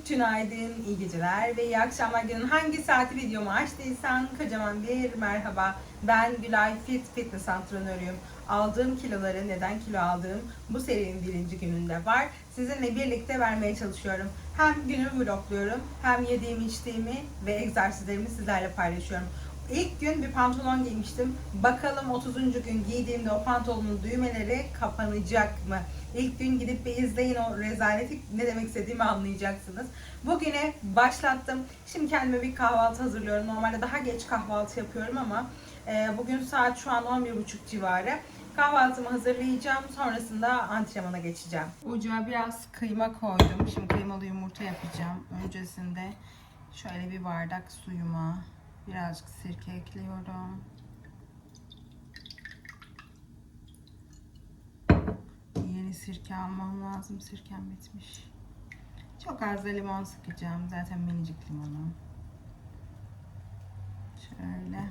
Günaydın, iyi geceler ve iyi akşamlar günün hangi saati videomu açtıysan kocaman bir merhaba. Ben Gülay Fit Fitness antrenörüyüm. Aldığım kiloları, neden kilo aldığım bu serinin birinci gününde var. Sizinle birlikte vermeye çalışıyorum. Hem günümü vlogluyorum, hem yediğimi, içtiğimi ve egzersizlerimi sizlerle paylaşıyorum. İlk gün bir pantolon giymiştim. Bakalım 30. gün giydiğimde o pantolonun düğmeleri kapanacak mı? İlk gün gidip bir izleyin o rezaleti ne demek istediğimi anlayacaksınız. Bugüne başlattım. Şimdi kendime bir kahvaltı hazırlıyorum. Normalde daha geç kahvaltı yapıyorum ama e, bugün saat şu an 11.30 civarı. Kahvaltımı hazırlayacağım. Sonrasında antrenmana geçeceğim. Ocağa biraz kıyma koydum. Şimdi kıymalı yumurta yapacağım. Öncesinde şöyle bir bardak suyuma birazcık sirke ekliyorum. Yeni sirke almam lazım. Sirkem bitmiş. Çok az da limon sıkacağım. Zaten minicik limonum. Şöyle.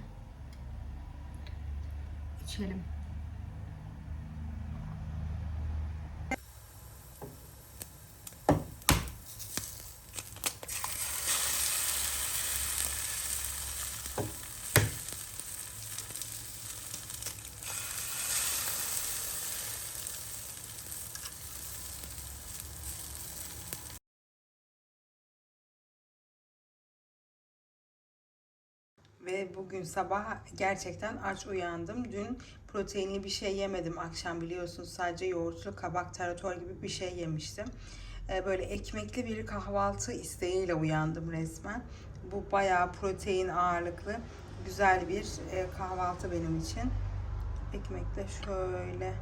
İçelim. Ve bugün sabah gerçekten aç uyandım. Dün proteinli bir şey yemedim akşam biliyorsunuz. Sadece yoğurtlu kabak tarator gibi bir şey yemiştim. Ee, Böyle ekmekli bir kahvaltı isteğiyle uyandım resmen. Bu bayağı protein ağırlıklı güzel bir e, kahvaltı benim için. Ekmekle şöyle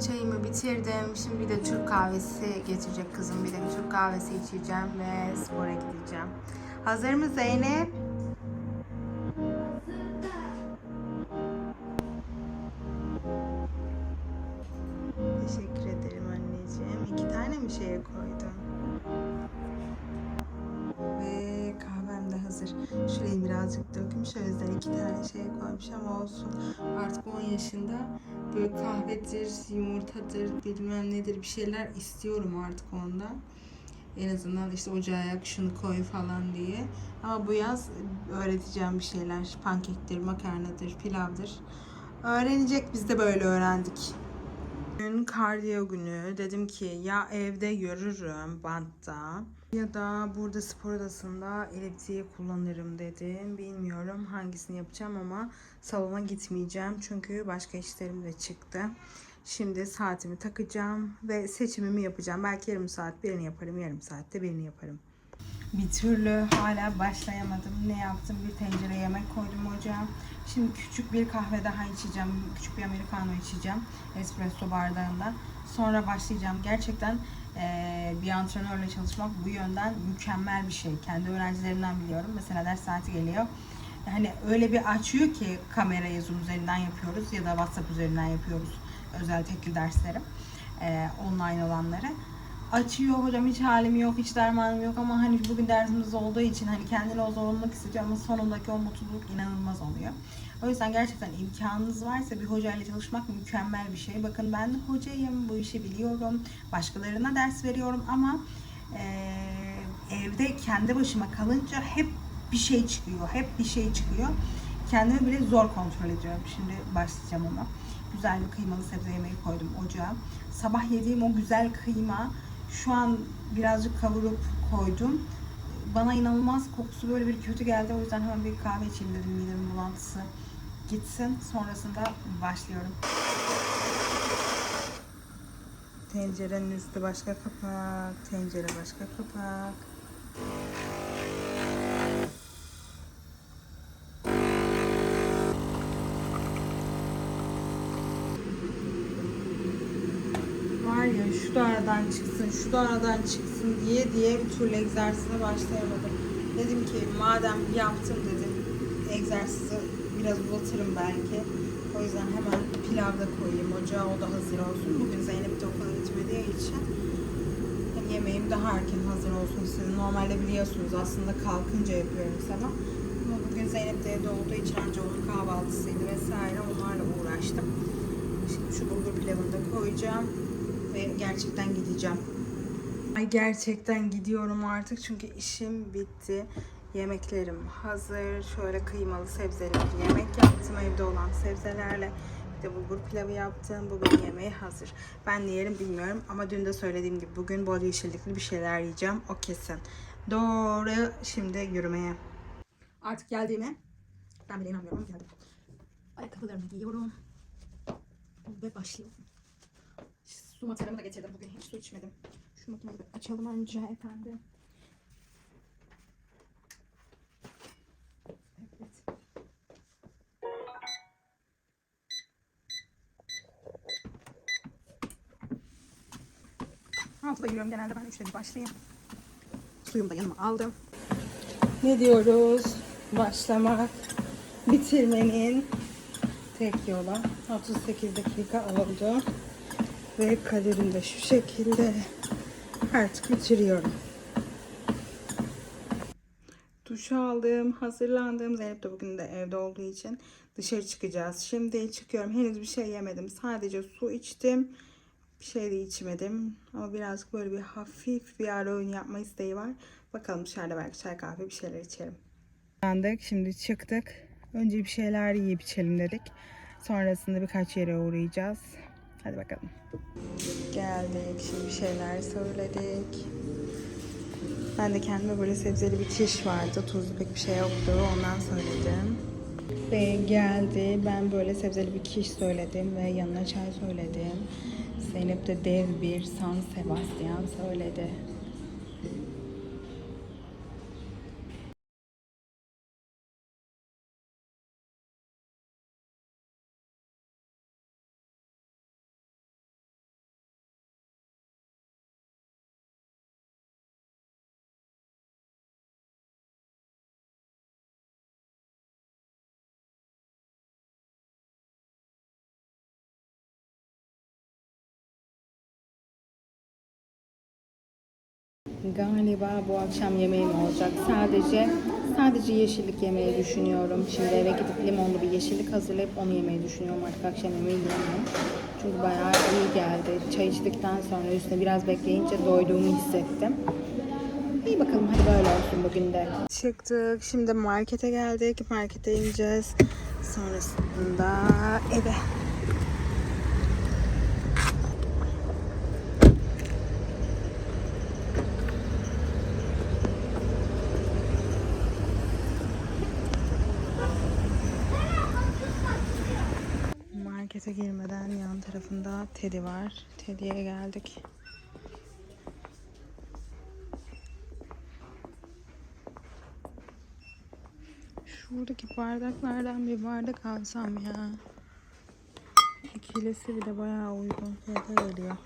Çayımı bitirdim. Şimdi bir de Türk kahvesi getirecek kızım. Bir de Türk kahvesi içeceğim ve spora gideceğim. Hazır mı Zeynep? O iki tane şey koymuş ama olsun. Artık 10 yaşında böyle kahvedir, yumurtadır, bilmem nedir bir şeyler istiyorum artık ondan. En azından işte ocağa yak şunu koy falan diye. Ama bu yaz öğreteceğim bir şeyler. Pankektir, makarnadır, pilavdır. Öğrenecek biz de böyle öğrendik. Bugün kardiyo günü. Dedim ki ya evde yürürüm bantta ya da burada spor odasında eliptiği kullanırım dedim. Bilmiyorum hangisini yapacağım ama salona gitmeyeceğim. Çünkü başka işlerim de çıktı. Şimdi saatimi takacağım ve seçimimi yapacağım. Belki yarım saat birini yaparım, yarım saatte birini yaparım. Bir türlü hala başlayamadım. Ne yaptım? Bir tencere yemek koydum ocağa. Şimdi küçük bir kahve daha içeceğim. Küçük bir americano içeceğim. Espresso bardağında. Sonra başlayacağım. Gerçekten eee, bir antrenörle çalışmak bu yönden mükemmel bir şey. Kendi öğrencilerimden biliyorum. Mesela ders saati geliyor. Hani öyle bir açıyor ki kamerayı Zoom üzerinden yapıyoruz ya da WhatsApp üzerinden yapıyoruz özel tekil derslerim. eee, online olanları açıyor hocam hiç halim yok, hiç dermanım yok ama hani bugün dersimiz olduğu için hani kendine o zorunluluk hissediyor ama sonundaki o mutluluk inanılmaz oluyor. O yüzden gerçekten imkanınız varsa bir hocayla çalışmak mükemmel bir şey. Bakın ben hocayım, bu işi biliyorum, başkalarına ders veriyorum ama eee, evde kendi başıma kalınca hep bir şey çıkıyor, hep bir şey çıkıyor. Kendimi bile zor kontrol ediyorum. Şimdi başlayacağım ona. Güzel bir kıymalı sebze yemeği koydum ocağa. Sabah yediğim o güzel kıyma şu an birazcık kavurup koydum. Bana inanılmaz kokusu böyle bir kötü geldi. O yüzden hemen bir kahve içeyim dedim midemin bulantısı gitsin. Sonrasında başlıyorum. Tencerenin üstü başka kapak, tencere başka kapak. Var ya şu da aradan çıksın, şu da aradan çıksın diye diye bir türlü egzersize başlayamadım. Dedim ki madem yaptım dedim, egzersizi biraz uzatırım belki. O yüzden hemen pilav da koyayım ocağa, o da hazır olsun. Bugün Zeynep de okula gitmediği için hem yemeğim daha erken hazır olsun istedim. Normalde biliyorsunuz aslında kalkınca yapıyorum sabah. Ama bugün Zeynep de evde olduğu için önce onun kahvaltısıydı vesaire onlarla uğraştım. Şimdi şu bulgur pilavını da koyacağım ve gerçekten gideceğim. Ay gerçekten gidiyorum artık çünkü işim bitti. Yemeklerim hazır. Şöyle kıymalı sebzeli bir yemek yaptım evde olan sebzelerle. Bir de bulgur pilavı yaptım. Bugün yemeği hazır. Ben ne yerim bilmiyorum ama dün de söylediğim gibi bugün bol yeşillikli bir şeyler yiyeceğim. O kesin. Doğru şimdi yürümeye. Artık geldiğime ben bile inanmıyorum geldim. Ayakkabılarımı giyiyorum. Ve başlıyorum. Su materyalimi da getirdim. Bugün hiç su içmedim. Şu makineyi açalım önce efendim. Altıda giriyorum genelde ben üçte başlayayım. Suyumu da yanıma aldım. Ne diyoruz? Başlamak, bitirmenin tek yolu. 38 dakika oldu. Ve kaderim de şu şekilde artık bitiriyorum. Duş aldım, hazırlandım. Zeynep de bugün de evde olduğu için dışarı çıkacağız. Şimdi çıkıyorum. Henüz bir şey yemedim. Sadece su içtim. Bir şey de içmedim. Ama birazcık böyle bir hafif bir ara öğün yapma isteği var. Bakalım dışarıda belki çay kahve bir şeyler içelim. Yandık. Şimdi çıktık. Önce bir şeyler yiyip içelim dedik. Sonrasında birkaç yere uğrayacağız. Hadi bakalım. Geldik. Şimdi bir şeyler söyledik. Ben de kendime böyle sebzeli bir kiş vardı. Tuzlu pek bir şey yoktu. Ondan söyledim. Ve geldi. Ben böyle sebzeli bir kiş söyledim ve yanına çay söyledim. Zeynep de dev bir San Sebastian söyledi. Galiba bu akşam yemeğim olacak. Sadece sadece yeşillik yemeyi düşünüyorum. Şimdi eve gidip limonlu bir yeşillik hazırlayıp onu yemeyi düşünüyorum. Artık akşam yemeği yiyemem. Çünkü bayağı iyi geldi. Çay içtikten sonra üstüne biraz bekleyince doyduğumu hissettim. İyi bakalım hadi böyle olsun bugün de. Çıktık. Şimdi markete geldik. Markete ineceğiz. Sonrasında eve. Tarafında Teddy var. Teddy'ye geldik. Şuradaki bardaklardan bir bardak alsam ya. İkilisi bir de bayağı uygun fiyata geliyor.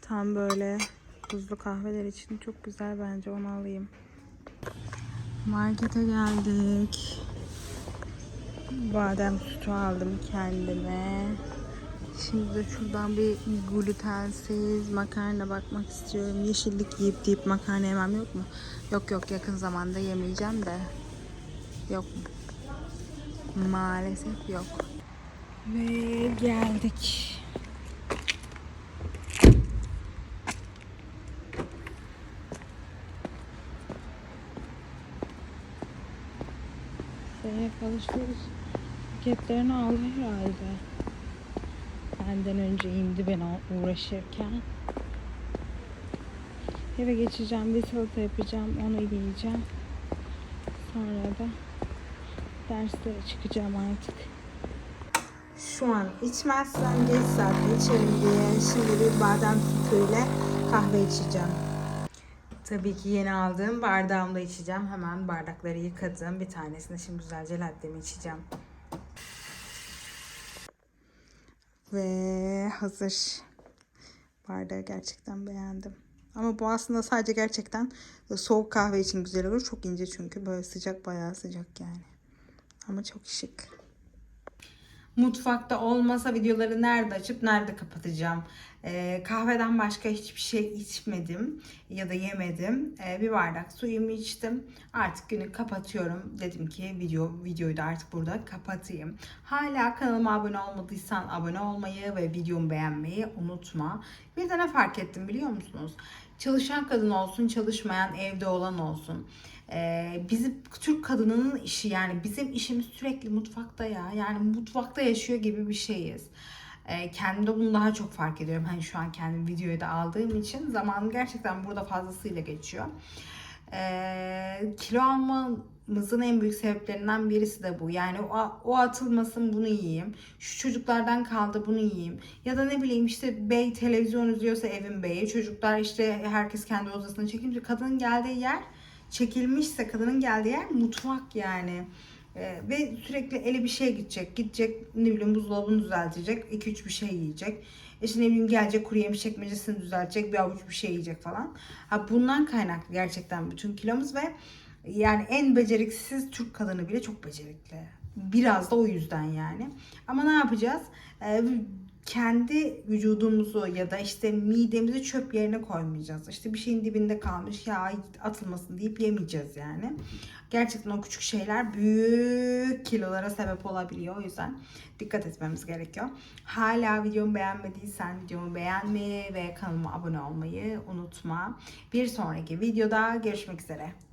Tam böyle buzlu kahveler için çok güzel bence onu alayım. Markete geldik. Badem sütü aldım kendime. Şimdi de şuradan bir glutensiz makarna bakmak istiyorum. Yeşillik yiyip deyip makarna yemem yok mu? Yok yok yakın zamanda yemeyeceğim de. Yok. Maalesef yok. Ve geldik. Zeynep alışveriş paketlerini aldı herhalde. Benden önce indi ben uğraşırken. Eve geçeceğim, bir salata yapacağım, onu yiyeceğim. Sonra da derslere çıkacağım artık. Şu an içmezsem geç saatte içerim diye şimdi bir badem sütüyle kahve içeceğim. Tabii ki yeni aldığım bardağımda içeceğim. Hemen bardakları yıkadım. Bir tanesini şimdi güzelce lattemi içeceğim. Ve hazır. Bardağı gerçekten beğendim. Ama bu aslında sadece gerçekten soğuk kahve için güzel olur. Çok ince çünkü böyle sıcak bayağı sıcak yani. Ama çok şık. Mutfakta olmasa videoları nerede açıp nerede kapatacağım? Ee, kahveden başka hiçbir şey içmedim ya da yemedim. Ee, bir bardak suyumu içtim. Artık günü kapatıyorum. Dedim ki video videoyu da artık burada kapatayım. Hala kanalıma abone olmadıysan abone olmayı ve videomu beğenmeyi unutma. Bir de ne fark ettim biliyor musunuz? Çalışan kadın olsun, çalışmayan evde olan olsun. Ee, bizim Türk kadınının işi yani bizim işimiz sürekli mutfakta ya. Yani mutfakta yaşıyor gibi bir şeyiz. Ee, kendimde bunu daha çok fark ediyorum. Hani şu an kendim videoyu da aldığım için zamanım gerçekten burada fazlasıyla geçiyor. Ee, kilo almamızın en büyük sebeplerinden birisi de bu. Yani o, o atılmasın bunu yiyeyim. Şu çocuklardan kaldı bunu yiyeyim. Ya da ne bileyim işte bey televizyon izliyorsa evin beyi. Çocuklar işte herkes kendi odasına çekince kadının geldiği yer çekilmişse kadının geldiği yer mutfak yani. Ee, ve sürekli eli bir şey gidecek. Gidecek ne bileyim buzdolabını düzeltecek. 2-3 bir şey yiyecek. İşte ne bileyim gelecek kuru yemiş çekmecesini düzeltecek. Bir avuç bir şey yiyecek falan. Ha, bundan kaynaklı gerçekten bütün kilomuz ve yani en beceriksiz Türk kadını bile çok becerikli. Biraz da o yüzden yani. Ama ne yapacağız? Ee, kendi vücudumuzu ya da işte midemizi çöp yerine koymayacağız. İşte bir şeyin dibinde kalmış ya atılmasın deyip yemeyeceğiz yani. Gerçekten o küçük şeyler büyük kilolara sebep olabiliyor. O yüzden dikkat etmemiz gerekiyor. Hala videomu beğenmediysen videomu beğenmeyi ve kanalıma abone olmayı unutma. Bir sonraki videoda görüşmek üzere.